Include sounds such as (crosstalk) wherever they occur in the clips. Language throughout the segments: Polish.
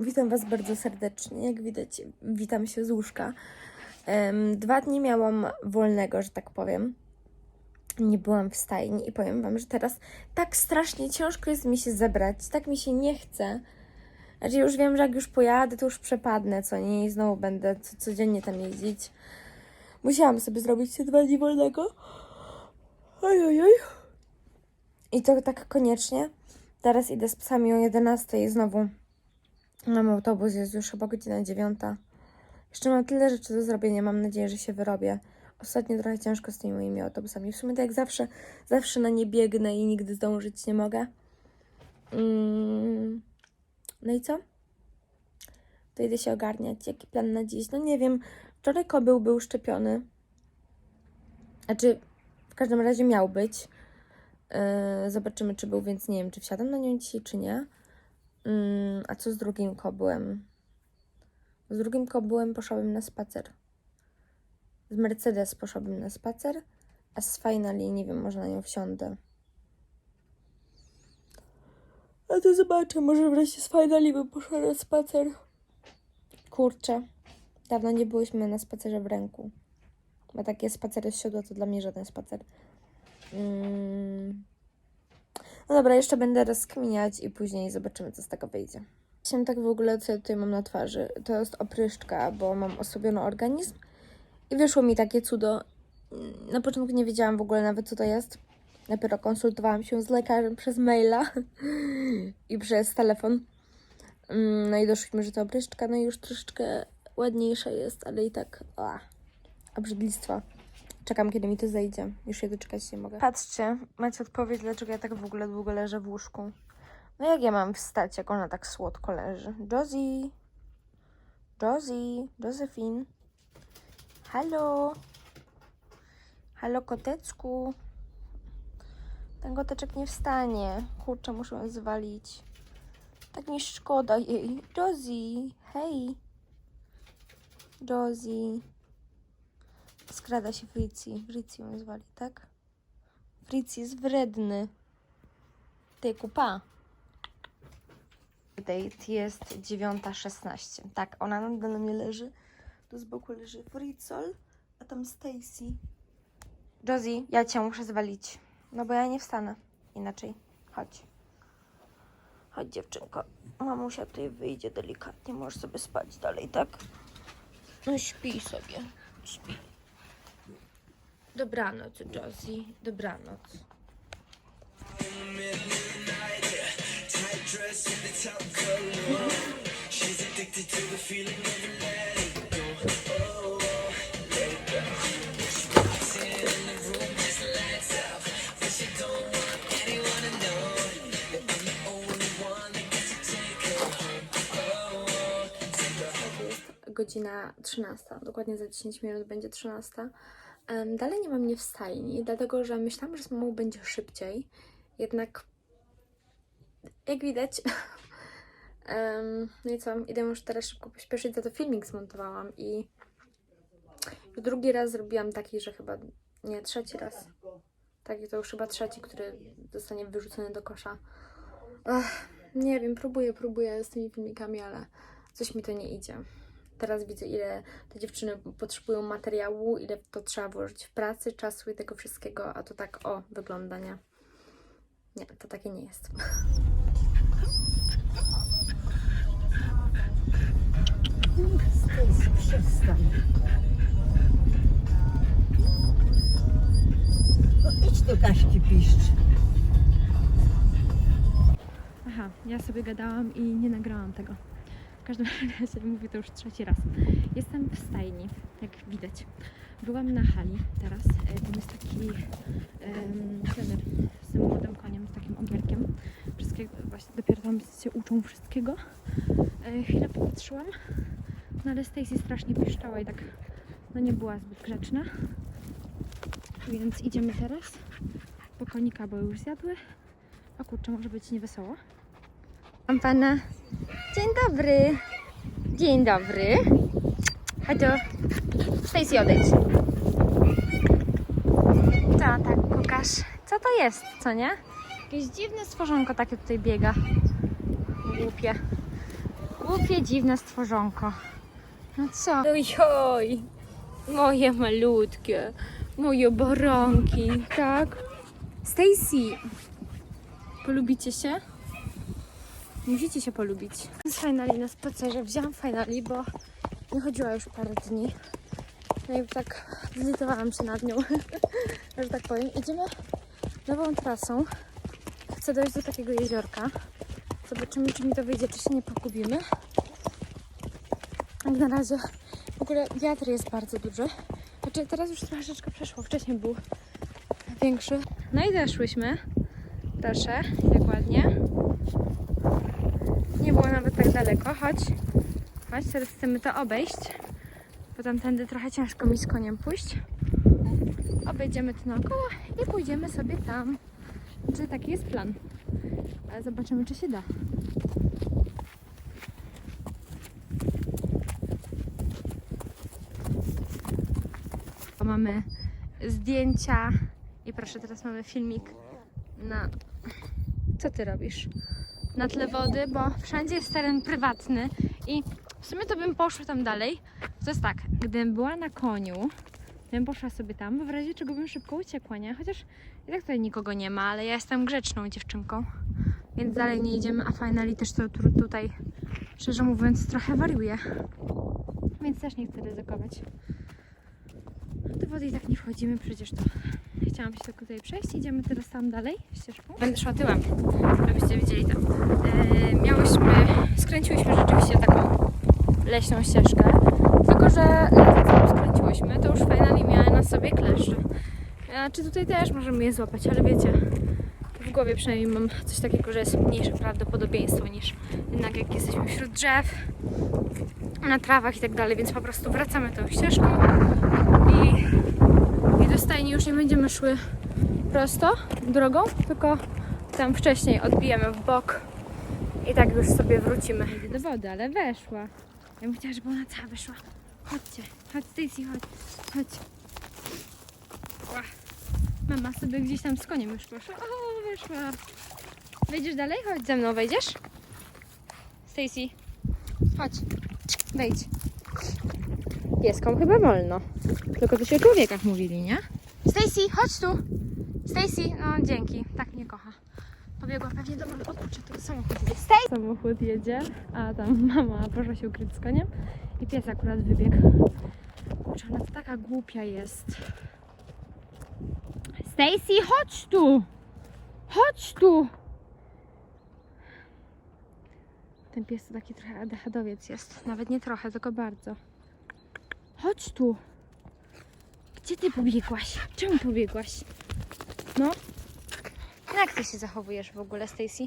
Witam Was bardzo serdecznie. Jak widać, witam się z łóżka. Dwa dni miałam wolnego, że tak powiem. Nie byłam w stajni i powiem Wam, że teraz tak strasznie ciężko jest mi się zebrać. Tak mi się nie chce. Znaczy już wiem, że jak już pojadę, to już przepadnę, co nie? I znowu będę co, codziennie tam jeździć. Musiałam sobie zrobić te dwa dni wolnego. Oj, oj, oj. I to tak koniecznie. Teraz idę z psami o 11 i znowu Mam autobus, jest już chyba godzina dziewiąta. Jeszcze mam tyle rzeczy do zrobienia, mam nadzieję, że się wyrobię. Ostatnio trochę ciężko z tymi moimi autobusami. W sumie tak jak zawsze, zawsze na nie biegnę i nigdy zdążyć nie mogę. Mm. No i co? To idę się ogarniać. Jaki plan na dziś? No nie wiem. Wczoraj kobył był szczepiony. Znaczy, w każdym razie miał być. Yy, zobaczymy, czy był, więc nie wiem, czy wsiadam na nią dzisiaj, czy nie. Mm, a co z drugim kobłem? Z drugim kobłem poszłabym na spacer. Z Mercedes poszłabym na spacer, a z Finally, nie wiem, może na nią wsiądę. A to zobaczę, może wreszcie z Finally bym poszła na spacer. Kurczę, dawno nie byłyśmy na spacerze w ręku. Bo takie spacery z siodła to dla mnie żaden spacer. Mm. No dobra, jeszcze będę rozkminiać i później zobaczymy, co z tego wyjdzie. Się tak w ogóle, co ja tutaj mam na twarzy. To jest opryszczka, bo mam osłabiony organizm i wyszło mi takie cudo. Na początku nie wiedziałam w ogóle nawet, co to jest. Dopiero konsultowałam się z lekarzem przez maila (laughs) i przez telefon. Mm, No i doszliśmy, że to opryszczka, no i już troszeczkę ładniejsza jest, ale i tak a, obrzydlistwa. Czekam, kiedy mi to zejdzie. Już się doczekać nie mogę. Patrzcie, macie odpowiedź, dlaczego ja tak w ogóle długo leżę w łóżku. No jak ja mam wstać, jak ona tak słodko leży? Josie! Josie! Josephine! Halo! Halo, kotecku! Ten koteczek nie wstanie. Kurczę, muszę ją zwalić. Tak mi szkoda jej. Josie! Hej! Josie! Skrada się Fritzi. Fritzi ją zwali, tak? Fritzi jest wredny. Ty, kupa. Date jest 9.16. Tak, ona nadal na mnie leży. Tu z boku leży Fritzol, a tam Stacy. Josie, ja cię muszę zwalić. No bo ja nie wstanę inaczej. Chodź. Chodź dziewczynko. Mamusia tutaj wyjdzie delikatnie. Możesz sobie spać dalej, tak? No śpi sobie. Śpi. Dobranoc, Josie. Dobranoc. godzina 13. Dokładnie za 10 minut będzie 13. Dalej nie mam mnie w stajni, dlatego że myślałam, że z mamą będzie szybciej. Jednak, jak widać, (laughs) em, no i co, idę już teraz szybko pośpieszyć, za to filmik zmontowałam i drugi raz zrobiłam taki, że chyba, nie, trzeci raz. Taki to już chyba trzeci, który zostanie wyrzucony do kosza. Nie wiem, próbuję, próbuję z tymi filmikami, ale coś mi to nie idzie. Teraz widzę, ile te dziewczyny potrzebują materiału, ile to trzeba włożyć w pracy, czasu i tego wszystkiego, a to tak o wygląda, nie? Nie, to takie nie jest. Stacy, przestań. No idź do Kaśki piszcz. Aha, ja sobie gadałam i nie nagrałam tego. Każdym (laughs) razie mówię to już trzeci raz. Jestem w stajni, jak widać. Byłam na hali teraz. E, Tam jest taki em, trener z tym młodym koniem, z takim ogierkiem. Wszystkiego, właśnie dopiero tam się uczą wszystkiego. E, Chwilę popatrzyłam, no ale Stacy strasznie piszczała i tak no nie była zbyt grzeczna. Więc idziemy teraz po konika, bo już zjadły. A kurczę, może być niewesoło. Mam pana. Dzień dobry. Dzień dobry. Chodź tu. Stacy, odejdź. Co tak kukasz? Co to jest, co nie? Jakieś dziwne stworzonko takie tutaj biega. Głupie. Głupie, dziwne stworzonko. No co? Ojoj, moje malutkie, moje baranki, tak? Stacy, polubicie się? Musicie się polubić. Z finali na spacerze wzięłam finali, bo nie chodziła już parę dni. No i tak zlitowałam się nad nią, (laughs) że tak powiem. Idziemy nową trasą. Chcę dojść do takiego jeziorka. Zobaczymy, czy mi to wyjdzie, czy się nie pogubimy. Jak na razie w ogóle wiatr jest bardzo duży. Znaczy teraz już troszeczkę przeszło, wcześniej był większy. No i zeszłyśmy. Proszę, jak ładnie. Nie było nawet tak daleko. Chodź. Chodź, teraz chcemy to obejść. Bo tamtędy trochę ciężko mi z koniem pójść. Obejdziemy to naokoło i pójdziemy sobie tam. Czy taki jest plan? Ale zobaczymy, czy się da. Mamy zdjęcia i proszę, teraz mamy filmik na... Co ty robisz? Na tle wody, bo wszędzie jest teren prywatny i w sumie to bym poszła tam dalej. To jest tak, gdybym była na koniu, bym poszła sobie tam, bo w razie czego bym szybko uciekła, nie? Chociaż i tak tutaj nikogo nie ma, ale ja jestem grzeczną dziewczynką, więc dalej nie idziemy, a finally też to tu, tutaj, szczerze mówiąc, trochę wariuje. Więc też nie chcę ryzykować. Do wody i tak nie wchodzimy, przecież to chciałam się tylko tutaj przejść. Idziemy teraz tam dalej, ścieżką. Będę szła tyłem, żebyście widzieli to. Yy, miałyśmy, skręciłyśmy rzeczywiście taką leśną ścieżkę, tylko że lecąc tam skręciłyśmy, to już finally miały na sobie kleszcze. A czy tutaj też możemy je złapać, ale wiecie, w głowie przynajmniej mam coś takiego, że jest mniejsze prawdopodobieństwo niż jednak jak jesteśmy wśród drzew, na trawach i tak dalej, więc po prostu wracamy tą ścieżką i, stajni już nie będziemy szły prosto drogą, tylko tam wcześniej odbijemy w bok i tak już sobie wrócimy. Do wody, ale weszła. Ja bym chciała, żeby ona cała wyszła. Chodźcie, chodź Stacy, chodź, chodź. Mama sobie gdzieś tam z koniem już poszła. O, wyszła. Wejdziesz dalej? Chodź ze mną, wejdziesz? Stacy, chodź. Wejdź. Pieskom chyba wolno. Tylko to się o człowiekach mówili, nie? Stacy, chodź tu. Stacy, no dzięki. Tak mnie kocha. Pobiegła pewnie do mamy. O kurczę, tu samochód jedzie. Stacy! Samochód jedzie, a tam (laughs) mama poszła się ukryć z koniem i pies akurat wybiegł. Kurczę, ona taka głupia jest. Stacy, chodź tu! Chodź tu! Ten pies to taki trochę adechadowiec jest. Nawet nie trochę, tylko bardzo. Chodź tu! Gdzie ty pobiegłaś? Czemu pobiegłaś? No? Jak ty się zachowujesz w ogóle, Stacy?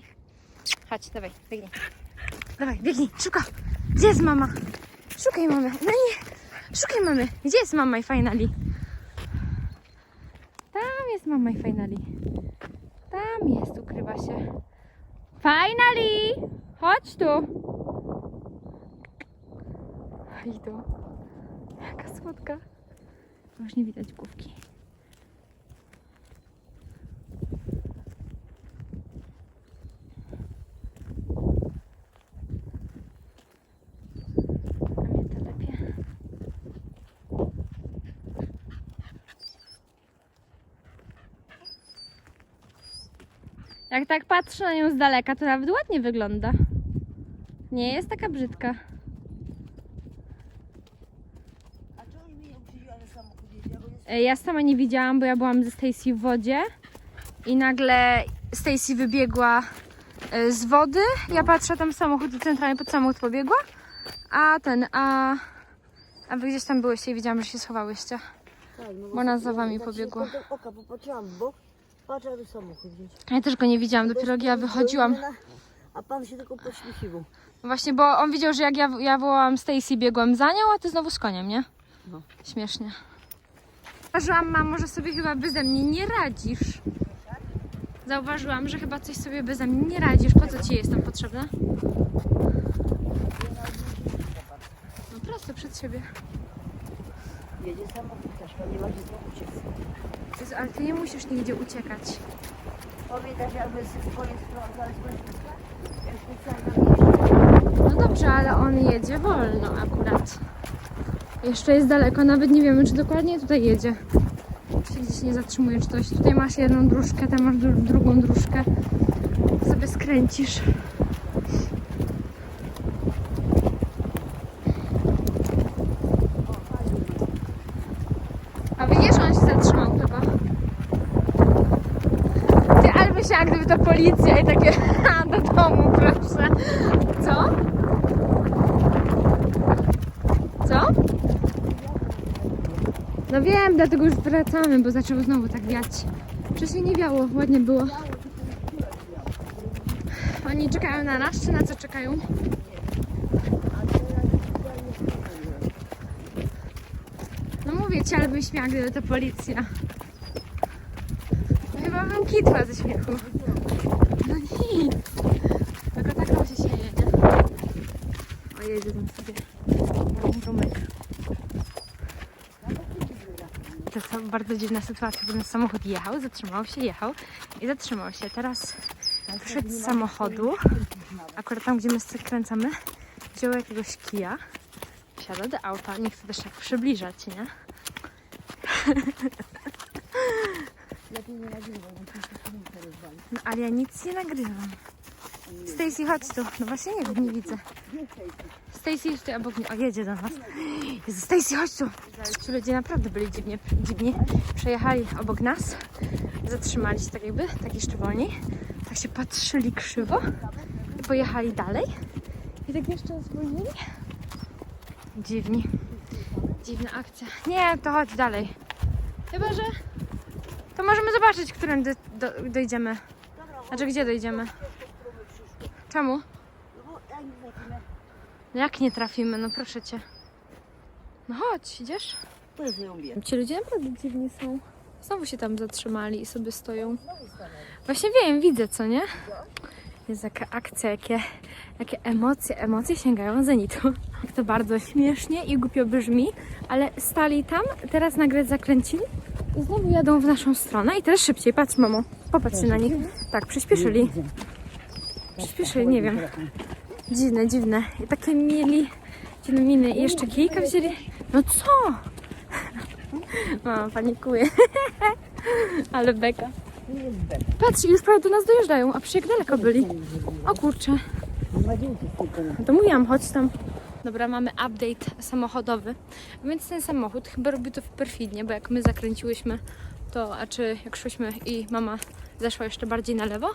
Chodź, dawaj, biegnij. Dawaj, biegnij, szybko! Gdzie jest mama? Szukaj mamy. No nie, szukaj mamy. Gdzie jest mama i finally? Tam jest mama i finally. Tam jest, ukrywa się. Finally! Chodź tu! Idą. Jaka słodka. Już nie widać główki. Jak tak patrzę na nią z daleka, to nawet ładnie wygląda. Nie jest taka brzydka. A czemu samochód jedzie? Bo jest... E, Ja sama nie widziałam, bo ja byłam ze Stacy w wodzie i nagle Stacy wybiegła e, z wody. Ja patrzę tam samochód i centralnie pod samochód pobiegła. A ten, a, a wy gdzieś tam byłyście i widziałam, że się schowałyście. Tak, no Bo ona za wami tak pobiegła. się kątem oka popatrzyłam w bok, patrzę, samochód jedzie. Ja też go nie widziałam, dopiero jak ja wychodziłam. A pan się tylko poświecił. Właśnie, bo on widział, że jak ja, ja wołałam Stacy, biegłam za nią, a ty znowu z koniem, nie? No. Śmiesznie. Zauważyłam, mamo, że sobie chyba beze mnie nie radzisz. Zauważyłam, że chyba coś sobie beze mnie nie radzisz. Po co ci jestem potrzebna? No prosto przed siebie. Jedzie samochód też, to nie ma gdzie uciec. Jezu, ale ty nie musisz nigdzie uciekać. Pamiętasz, jakby z? Jak specjalnie No dobrze, ale on jedzie wolno akurat. Jeszcze jest daleko, nawet nie wiemy, czy dokładnie tutaj jedzie. Czy gdzieś nie zatrzymuje, czy coś. Tutaj masz jedną dróżkę, tam masz dru- drugą dróżkę. Sobie skręcisz. A widzisz, on się zatrzymał chyba. Ty, ale myślę, jak gdyby to policja i takie (laughs) do domu, proszę. Co? Co? No wiem, dlatego już wracamy, bo zaczęło znowu tak wiać. Wcześniej nie wiało, ładnie było. Oni czekają na nas, czy na co czekają? No mówię ci, ale bym śmiała, gdyby to policja. No chyba bym kitła ze śmiechu. No nic. Tylko tak nam się sieje, nie? O, sobie. Brum, brumek. To jest bardzo dziwna sytuacja, bo ten samochód jechał, zatrzymał się, jechał i zatrzymał się. Teraz wyszedł z samochodu, akurat tam, gdzie my skręcamy, wziął jakiegoś kija, wsiadł do auta, nie chcę też tak przybliżać, nie? Lepiej nie rozwali. No ale ja nic nie nagrywam. Stacy, chodź tu. No właśnie nie nie widzę. Stacy jest tutaj obok mnie. O, jedzie do nas. Stacy, chodź tu. Ci ludzie naprawdę byli dziwnie, dziwni. Przejechali obok nas. Zatrzymali się tak jakby, tak jeszcze wolniej. Tak się patrzyli krzywo. I pojechali dalej. I tak jeszcze zwolnili. Dziwni. Dziwna akcja. Nie, to chodź dalej. Chyba, że to możemy zobaczyć, którym do, do, dojdziemy. Znaczy, gdzie dojdziemy? Czemu? No jak nie trafimy? No proszę cię. No chodź, idziesz? ją wiem. Ci ludzie naprawdę dziwni są. Znowu się tam zatrzymali i sobie stoją. Właśnie wiem, widzę, co nie? Jest jaka akcja, jakie, jakie emocje, emocje sięgają zenitu. Jak to bardzo śmiesznie i głupio brzmi, ale stali tam, teraz nagle zakręcili i znowu jadą w naszą stronę i teraz szybciej. Patrz, mamo, popatrz się na nich. Tak, przyspieszyli. Przyspieszyli, nie wiem. Dziwne, dziwne. I takie mieli I jeszcze kilka wzięli. No co? (laughs) Mama panikuje. (laughs) Ale beka. Patrz, już prawie do nas dojeżdżają, a przecież jak daleko byli. O kurczę. No to mówiłam, chodź tam. Dobra, mamy update samochodowy. Więc ten samochód chyba robi to perfidnie, bo jak my zakręciłyśmy, to, a czy jak szłyśmy i mama zeszła jeszcze bardziej na lewo,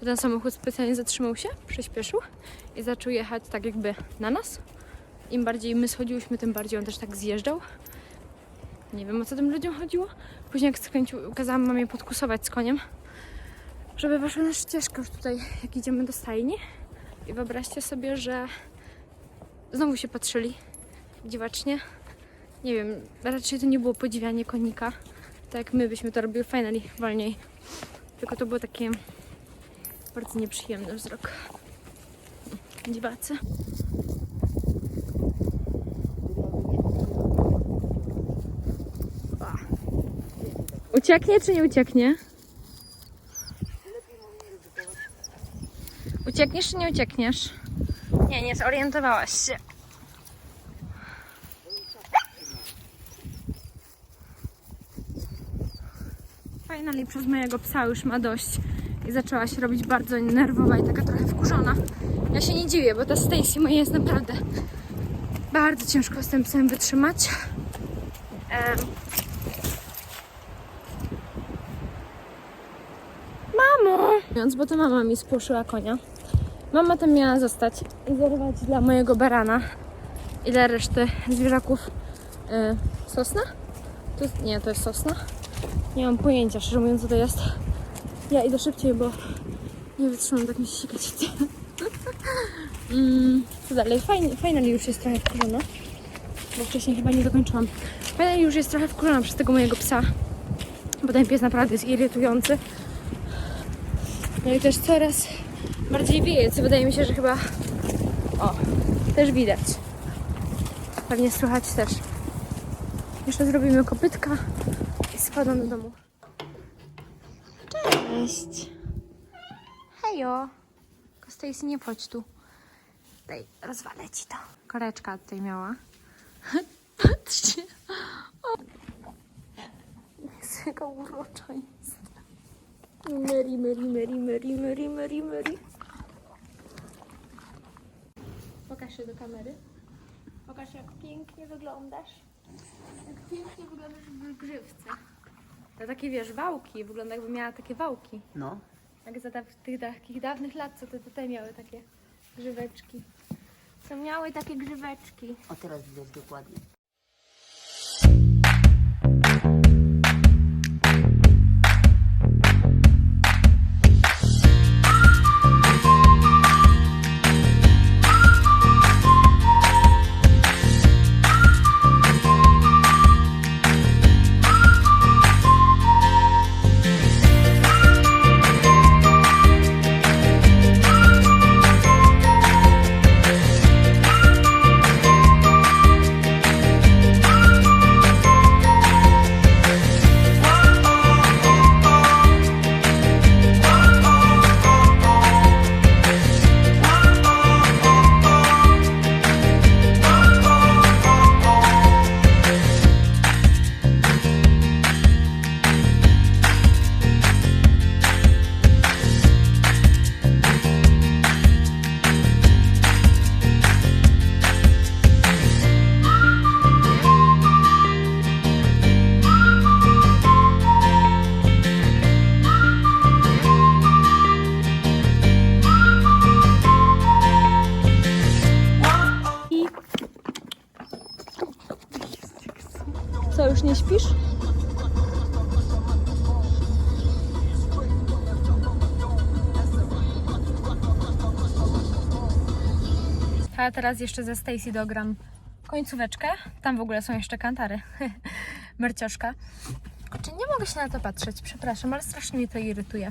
to ten samochód specjalnie zatrzymał się, przyspieszył i zaczął jechać tak jakby na nas. Im bardziej my schodziłyśmy, tym bardziej on też tak zjeżdżał. Nie wiem o co tym ludziom chodziło. Później jak skręcił, kazałam mamie podkusować z koniem, żeby weszła na ścieżkę już tutaj, jak idziemy do stajni. I wyobraźcie sobie, że znowu się patrzyli dziwacznie. Nie wiem, raczej to nie było podziwianie konika, tak my byśmy to robiły finally wolniej. Tylko to było takie bardzo nieprzyjemny wzrok. Dziwacy. Ucieknie czy nie ucieknie? Uciekniesz czy nie uciekniesz? Nie, nie zorientowałaś się. Finally przez mojego psa już ma dość i zaczęła się robić bardzo nerwowa i taka trochę wkurzona. Ja się nie dziwię, bo ta Stacy moja jest naprawdę bardzo ciężko z tym psem wytrzymać. Em, Mamo! Mówiąc, bo to mama mi spłoszyła konia. Mama tam miała zostać i zerwać dla mojego barana i dla reszty zwierzaków e, sosna? To nie, to jest sosna. Nie mam pojęcia, szczerze mówiąc, co to jest. Ja idę szybciej, bo nie wytrzymam, tak mi się sikać (laughs) mm, co dalej? Fajnie, fajnie już jest trochę wkurzona. Bo wcześniej chyba nie dokończyłam. Fajnie już jest trochę wkurzona przez tego mojego psa. Bo ten pies naprawdę jest irytujący. No i też coraz bardziej wieje, co wydaje mi się, że chyba... O, też widać. Pewnie słychać też. Jeszcze zrobimy kopytka i spadam do domu. Cześć! Hejo! Stacy, nie wchodź tu. Daj, rozwalę ci to. Koreczka tutaj miała. (laughs) Patrzcie. O. Jest jaka urocza Mary, Mary, Mary, Mary, Mary, Mary, Mary. Pokaż się do kamery. Pokaż jak pięknie wyglądasz. Jak pięknie wyglądasz w grzywce. To takie wiesz, wałki. Wygląda jakby miała takie wałki. No. Jak za da- tych takich dawnych lat, co te tutaj miały takie grzyweczki. Co miały takie grzyweczki. O teraz widać dokładnie. A teraz jeszcze ze Stacy dogram końcóweczkę. Tam w ogóle są jeszcze kantary. (laughs) Mercioszka. Kurczę, nie mogę się na to patrzeć, przepraszam, ale strasznie mnie to irytuje.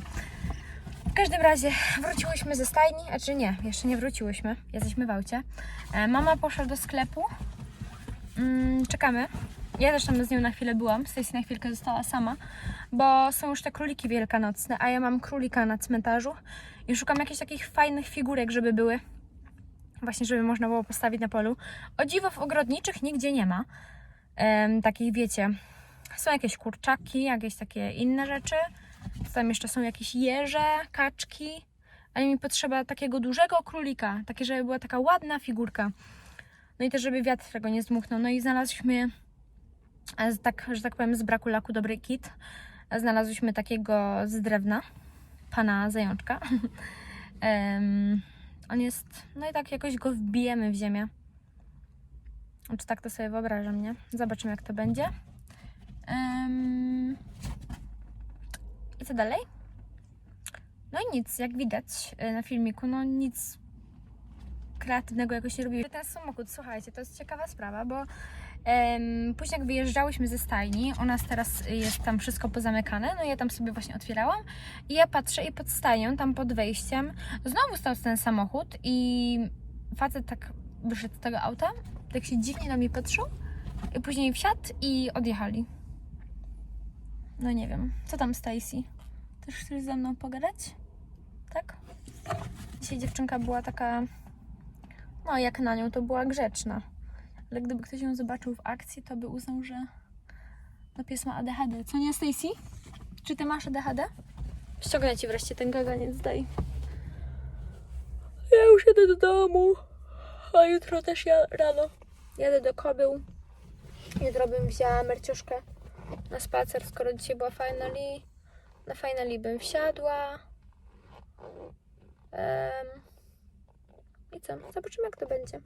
W każdym razie wróciłyśmy ze stajni, a czy nie, jeszcze nie wróciłyśmy, jesteśmy w aucie. E, Mama poszła do sklepu, mm, czekamy. Ja też tam z nią na chwilę byłam, Stacy na chwilkę została sama, bo są już te króliki wielkanocne, a ja mam królika na cmentarzu i szukam jakichś takich fajnych figurek, żeby były. Właśnie, żeby można było postawić na polu. O dziwo w ogrodniczych nigdzie nie ma. Em, takich, wiecie, są jakieś kurczaki, jakieś takie inne rzeczy. Tam jeszcze są jakieś jeże, kaczki. Ale mi potrzeba takiego dużego królika, takie, żeby była taka ładna figurka. No i też, żeby wiatr tego nie zdmuchnął. No i znalazłyśmy, e, tak, że tak powiem, z braku laku dobry kit. Znalazłyśmy takiego z drewna, pana zajączka. (laughs) Em, on jest, no i tak jakoś go wbijemy w ziemię. Czy tak to sobie wyobrażam, nie? Zobaczymy, jak to będzie. Em, I co dalej? No i nic, jak widać y, na filmiku, no nic kreatywnego jakoś nie robiłem. Ten samochód, słuchajcie, to jest ciekawa sprawa, bo później jak wyjeżdżałyśmy ze stajni, u nas teraz jest tam wszystko pozamykane, no ja tam sobie właśnie otwierałam i ja patrzę i pod stajnią, tam pod wejściem, znowu stał ten samochód i facet tak wyszedł z tego auta, tak się dziwnie na mnie patrzył i później wsiadł i odjechali. No nie wiem, co tam Stacy? Też chcesz ze mną pogadać? Tak? Dzisiaj dziewczynka była taka, no jak na nią, to była grzeczna. Ale gdyby ktoś ją zobaczył w akcji, to by uznał, że no pies ma ADHD. Co nie, Stacy? Czy ty masz ADHD? Ściągnę ci wreszcie ten kaganiec, daj. Ja już jadę do domu, a jutro też ja rano jadę do kobył. Jutro bym wzięła Merciuszkę na spacer, skoro dzisiaj była finali. Na finali bym wsiadła. Em, I co? Zobaczymy, jak to będzie.